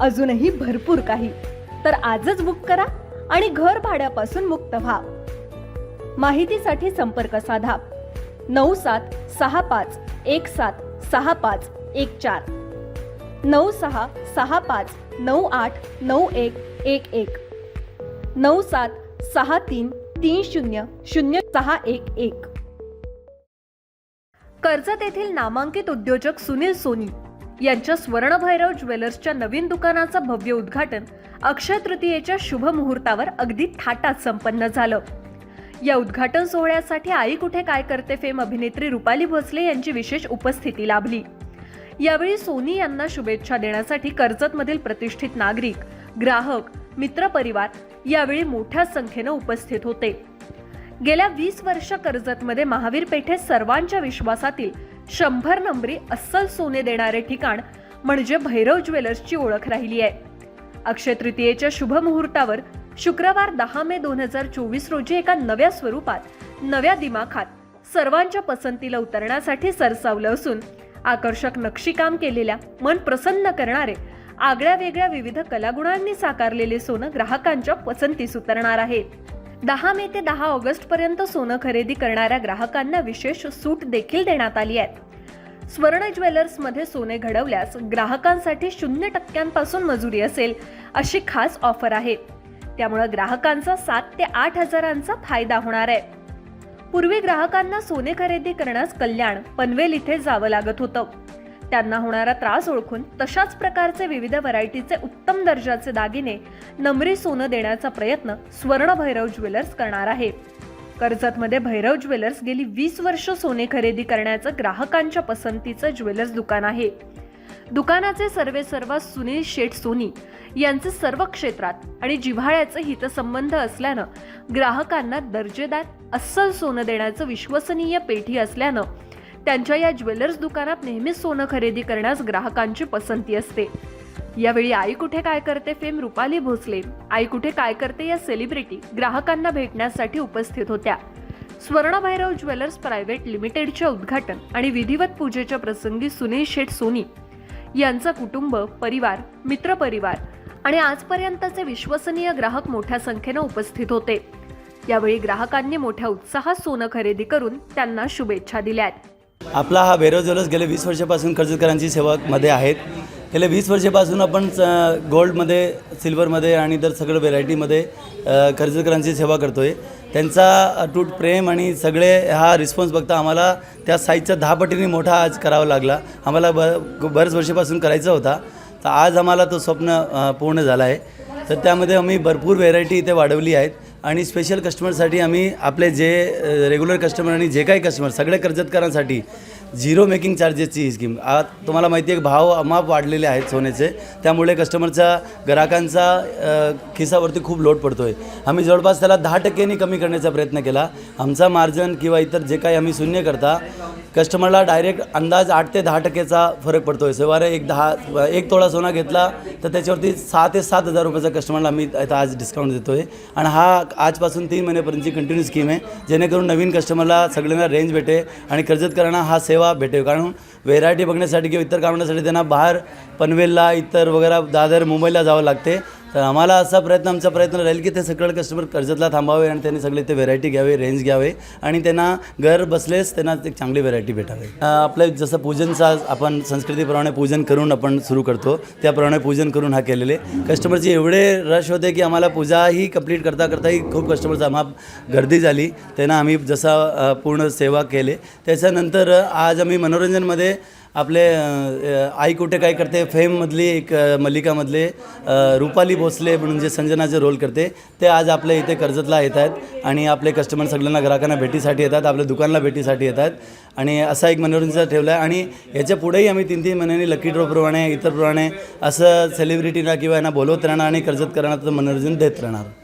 अजूनही भरपूर काही. तर आजच बुक करा आणि घर भाड्यापासून मुक्त व्हा. माहितीसाठी संपर्क साधा. नऊ सात सहा पाच एक सात सहा पाच एक चार. नऊ सहा सहा पाच नऊ आठ नऊ एक एक एक. नऊ सात सहा तीन तीन शून्य शून्य सहा एक एक. कर्जत येथील नामांकित उद्योजक सुनील सोनी यांच्या स्वर्णभैरव ज्वेलर्सच्या नवीन दुकानाचं भव्य उद्घाटन अक्षय तृतीयेच्या शुभ मुहूर्तावर अगदी थाटात संपन्न झालं. या उद्घाटन सोहळ्यासाठी आई कुठे काय करते फेम अभिनेत्री रुपाली भोसले यांची विशेष उपस्थिती लाभली. यावेळी सोनी यांना शुभेच्छा देण्यासाठी कर्जतमधील प्रतिष्ठित नागरिक ग्राहक मित्रपरिवार यावेळी मोठ्या संख्येनं उपस्थित होते. गेल्या वीस वर्ष कर्जतमध्ये महावीर पेठे सर्वांच्या विश्वासातील शंभर नंबरी अस्सल सोने देणारे ठिकाण म्हणजे भैरव ज्वेलर्सची ओळख राहिली आहे. अक्षय तृतीयेच्या शुभ मुहूर्तावर शुक्रवार दहा मे दोन हजार चोवीस रोजी एका नव्या स्वरूपात नव्या दिमाखात सर्वांच्या पसंतीला उतरण्यासाठी सरसावलं असून आकर्षक नक्षीकाम केलेल्या मन प्रसन्न करणारे आगळ्या वेगळ्या विविध कलागुणांनी साकारलेले सोनं ग्राहकांच्या पसंतीस उतरणार आहे. दहा मे ते दहा ऑगस्ट पर्यंत सोनं खरेदी करणाऱ्या ग्राहकांना विशेष सूट देखील देण्यात आली आहे. स्वर्ण ज्वेलर्समध्ये सोने घडवल्यास ग्राहकांसाठी शून्य टक्क्यांपासून मजुरी असेल अशी खास ऑफर आहे. त्यामुळे ग्राहकांचा सात ते आठ हजारांचा फायदा होणार आहे. पूर्वी ग्राहकांना सोने खरेदी करण्यास कल्याण पनवेल इथे जावं लागत होतं. त्यांना होणारा त्रास ओळखून तशाच प्रकारचे विविध व्हरायटीचे उत्तम दर्जाचे दागिने नमरी सोनं देण्याचा प्रयत्न स्वर्ण भैरव ज्वेलर्स करणार आहे. कर्जतमध्ये भैरव ज्वेलर्स गेली वीस वर्ष सोने खरेदी करण्याचं ग्राहकांच्या पसंतीचं ज्वेलर्स दुकान आहे. दुकानाचे सर्वे सर्व सुनील शेठ सोनी यांचे सर्व क्षेत्रात आणि जिव्हाळ्याचे हितसंबंध असल्यानं ग्राहकांना दर्जेदार अस्सल सोनं देण्याचं विश्वसनीय पेठी असल्यानं त्यांच्या या ज्वेलर्स दुकानात नेहमीच सोनं खरेदी करण्यास ग्राहकांची पसंती असते. यावेळी आई कुठे काय करते फेम रुपाली भोसले. आई कुठे काय करते या सेलिब्रिटी ग्राहकांना भेटण्यासाठी उपस्थित होत्या. स्वर्णभैरव ज्वेलर्स प्रायव्हेट लिमिटेडच्या उद्घाटन आणि विधिवत पूजेच्या प्रसंगी सुनील शेठ सोनी यांचा कुटुंब परिवार मित्रपरिवार आणि आजपर्यंतचे विश्वसनीय ग्राहक मोठ्या संख्येनं उपस्थित होते. यावेळी ग्राहकांनी मोठ्या उत्साहात सोनं खरेदी करून त्यांना शुभेच्छा दिल्या आपला हा भैरव ज्वेलर्स गेले वीस वर्षापासून कर्जतकरांची सेवामध्ये आहेत. गेल्या वीस वर्षापासून आपण च- गोल्डमध्ये सिल्वरमध्ये आणि इतर सगळं व्हेरायटीमध्ये कर्जतकरांची सेवा करतो आहे त्यांचा अटूट प्रेम आणि सगळे हा रिस्पॉन्स बघता आम्हाला त्या साईजचा दहा पटीने मोठा आज करावा लागला. आम्हाला ब बऱ्याच वर्षापासून करायचा होता. तर आज आम्हाला तो स्वप्न पूर्ण झाला आहे. तर त्यामध्ये आम्ही भरपूर व्हेरायटी इथे वाढवली आहेत. आणि स्पेशल कस्टमरसाठी आम्ही आपले जे रेग्युलर कस्टमर आणि जे काही कस्टमर सगळ्या कर्जतकरांसाठी झिरो मेकिंग चार्जेसची ही स्कीम आज तुम्हाला माहिती आहे भाव अमाप वाढलेले आहेत सोन्याचे. त्यामुळे कस्टमरचा ग्राहकांचा खिसावरती खूप लोड पडतो आहे आम्ही जवळपास त्याला दहा टक्क्यांनी कमी करण्याचा प्रयत्न केला. आमचा मार्जन किंवा इतर जे काही आम्ही शून्य करता कस्टमरला डायरेक्ट अंदाज आठ ते दहा टक्क्याचा फरक पडतो आहे सेवारे एक दहा एक तोळा सोना घेतला तर त्याच्यावरती सहा ते सात हजार रुपयाचा कस्टमरला आम्ही आता आज डिस्काउंट देतो आहे आणि हा आजपासून तीन महिन्यापर्यंतची कंटिन्यू स्कीम आहे. जेणेकरून नवीन कस्टमरला सगळ्यांना रेंज भेटे आणि कर्जतकरांना हा सेवा भेटेल. कारण व्हेरायटी बघण्यासाठी किंवा इतर कारणासाठी त्यांना बाहेर पनवेलला इतर वगैरे दादर मुंबईला जावं लागते. तर आम्हाला असा प्रयत्न आमचा प्रयत्न राहील की ते सगळं कस्टमर कर्जतला थांबावे आणि त्यांनी सगळे ते व्हेरायटी घ्यावे रेंज घ्यावे आणि त्यांना घर बसलेच त्यांना एक चांगली व्हेरायटी भेटावे. आपलं जसं पूजनचा आपण संस्कृतीप्रमाणे पूजन करून आपण सुरू करतो त्याप्रमाणे पूजन करून हा केलेले. कस्टमरचे एवढे रश होते की आम्हाला पूजाही कंप्लीट करता करताही खूप कस्टमरचा आम्हा गर्दी झाली. त्यांना आम्ही जसा पूर्ण सेवा केले. त्याच्यानंतर आज आम्ही मनोरंजनमध्ये आपले आई कुठे काय करते? फेममधली एक मल्लिकामधले रुपाली भोसले म्हणून जे संजनाचे रोल करते ते आज आपल्या इथे कर्जतला येत आहेत आणि आपले कस्टमर सगळ्यांना ग्राहकांना भेटीसाठी येतात आपल्या दुकानला भेटीसाठी येतात आणि असा एक मनोरंजन ठेवला आहे आणि याच्या पुढेही आम्ही तीन तीन महिन्यांनी लकी ड्रॉप्रमाणे इतरप्रमाणे असं सेलिब्रिटीना किंवा यांना बोलवत राहणार आणि कर्जत करणारं तर मनोरंजन देत राहणार.